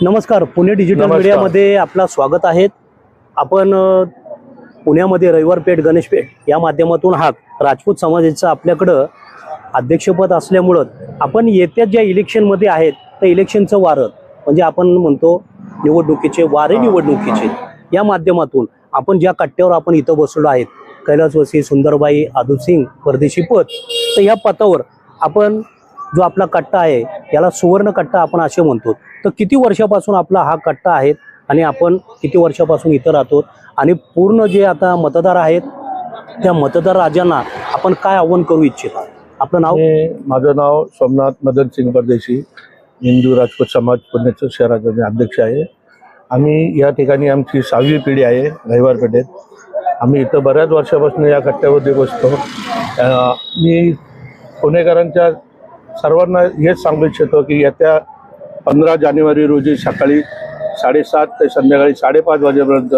नमस्कार पुणे डिजिटल नमस्कार. मीडियामध्ये आपलं स्वागत आहे. आपण अ, पुण्यामध्ये रविवार पेठ गणेश पेठ या माध्यमातून हा राजपूत समाजाचं आपल्याकडं अध्यक्षपद असल्यामुळं आपण येत्या ज्या इलेक्शनमध्ये आहेत त्या इलेक्शनचं वारं म्हणजे आपण म्हणतो निवडणुकीचे वारे निवडणुकीचे या माध्यमातून आपण ज्या कट्ट्यावर आपण इथं बसलो आहेत कैलासवासी सुंदरबाई आदुसिंग परदेशी पद तर या पथावर आपण जो आपला कट्टा आहे याला सुवर्ण कट्टा आपण असे म्हणतो. तर किती वर्षापासून आपला हा कट्टा आहे आणि आपण किती वर्षापासून इथं राहतो? आणि पूर्ण जे आता मतदार आहेत त्या मतदार राजांना आपण काय आव्हान करू इच्छिता? आपलं नाव? माझं नाव सोमनाथ मदन सिंग परदेशी हिंदू राजपूत समाज पुण्याचं शहराचा मी अध्यक्ष आहे. आम्ही या ठिकाणी आमची सहावी पिढी आहे रविवार पेठेत आम्ही इथं बऱ्याच वर्षापासून या कट्ट्यावरती बसतो. मी पुणेकरांच्या सर्वांना हेच सांगू इच्छितो की येत्या पंधरा जानेवारी रोजी सकाळी साडेसात ते संध्याकाळी साडेपाच वाजेपर्यंत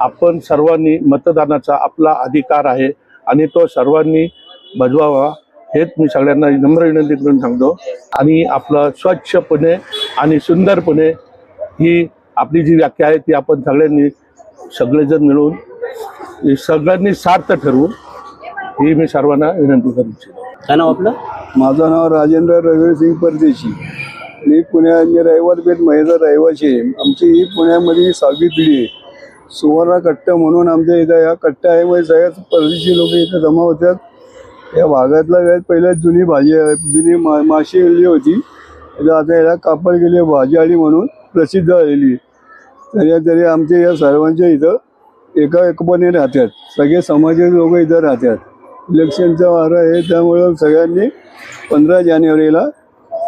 आपण सर्वांनी मतदानाचा आपला अधिकार आहे आणि तो सर्वांनी बजवावा हेच मी सगळ्यांना नम्र विनंती करून सांगतो. आणि आपलं स्वच्छ पुणे आणि सुंदर पुणे ही आपली जी व्याख्या आहे ती आपण सगळ्यांनी सगळेजण मिळून सगळ्यांनी सार्थ ठरवू ही मी सर्वांना विनंती करू इच्छितो. काय नाव आपलं? माझं नाव राजेंद्र रविसिंग परदेशी. मी पुण्या मी रविवार पेठ महिला रहिवाशी आहे. आमची ही पुण्यामध्ये सहावी पिढी आहे. सुवर्ण कट्टा म्हणून आमच्या इथं या कट्टा आहे म्हणजे सगळ्यात परदेशी लोक इथं जमा होतात. या भागातला वेळ पहिल्या जुनी भाजी जुनी मा माशी गेली होती. आता याला कापड गेली भाजी आली म्हणून प्रसिद्ध झालेली तरी तरी आमच्या या सर्वांच्या इथं एका एकपणे राहतात. सगळे समाजाचे लोक इथं राहतात. इलेक्शनचा वारा आहे त्यामुळं सगळ्यांनी पंधरा जानेवारीला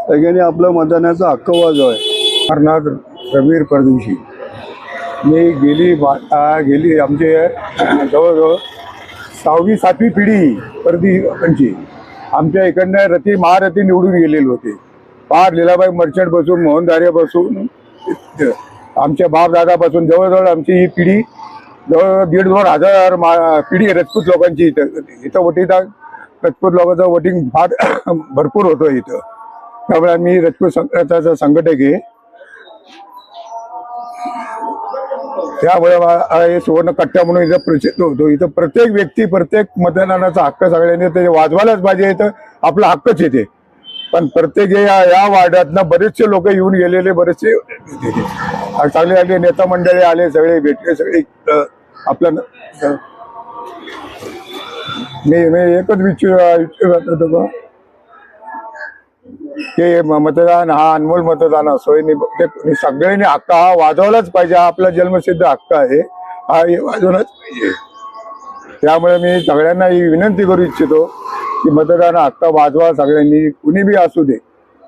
सगळ्यांनी आपला मतदानाचा हक्क आहे कर्नाट रवीर परदेशी. मी गेली बा गेली आमचे जवळजवळ सहावी सातवी पिढी परदेशांची आमच्या इकडनं रती महारथी निवडून गेलेले होते. पार लीलाबाई मर्चंट बसून मोहन बसून आमच्या बाप दादापासून जवळजवळ आमची ही पिढी जवळ दीड दोन हजार मा पिढी राजपूत लोकांची इथं. इथं वोटिंग राजपूत लोकांचं वोटिंग फार भरपूर होतं इथं. त्यामुळे आम्ही राजपूत संघटनाचा संघटक आहे. त्यामुळे हे सुवर्ण कट्ट्या म्हणून इथं प्रसिद्ध होतो. इथं प्रत्येक व्यक्ती प्रत्येक मतदानाचा हक्क सगळ्यांनी ते वाजवायलाच पाहिजे इथं आपला हक्कच येते. पण प्रत्येक या या वार्डातनं बरेचसे लोक येऊन गेलेले बरेचसे चांगले चांगले नेता मंडळी आले सगळे भेटले सगळे आपल्या मी मी एकच विचार विचारतो बा. हे मतदान हा अनमोल मतदान असो ते सगळ्यांनी हक्क हा वाजवलाच पाहिजे. हा आपला जन्मसिद्ध हक्क आहे. हा हे वाजवलाच पाहिजे. त्यामुळे मी सगळ्यांना ही विनंती करू इच्छितो की मतदान हक्क वाजवा सगळ्यांनी. कुणी बी असू दे.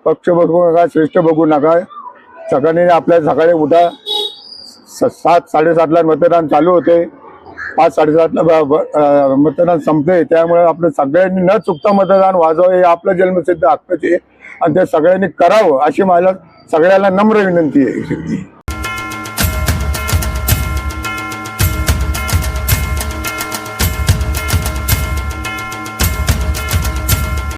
पक्ष बघू नका श्रेष्ठ बघू नका. सगळ्यांनी आपल्या सकाळी उठा सात साडेसातला मतदान चालू होते. पाच साडेसातला मतदान संपते त्यामुळे आपलं सगळ्यांनी न चुकता मतदान वाजवं हे आपलं जन्मसिद्ध हक्कच आहे. आणि ते सगळ्यांनी करावं अशी मला सगळ्याला नम्र विनंती आहे.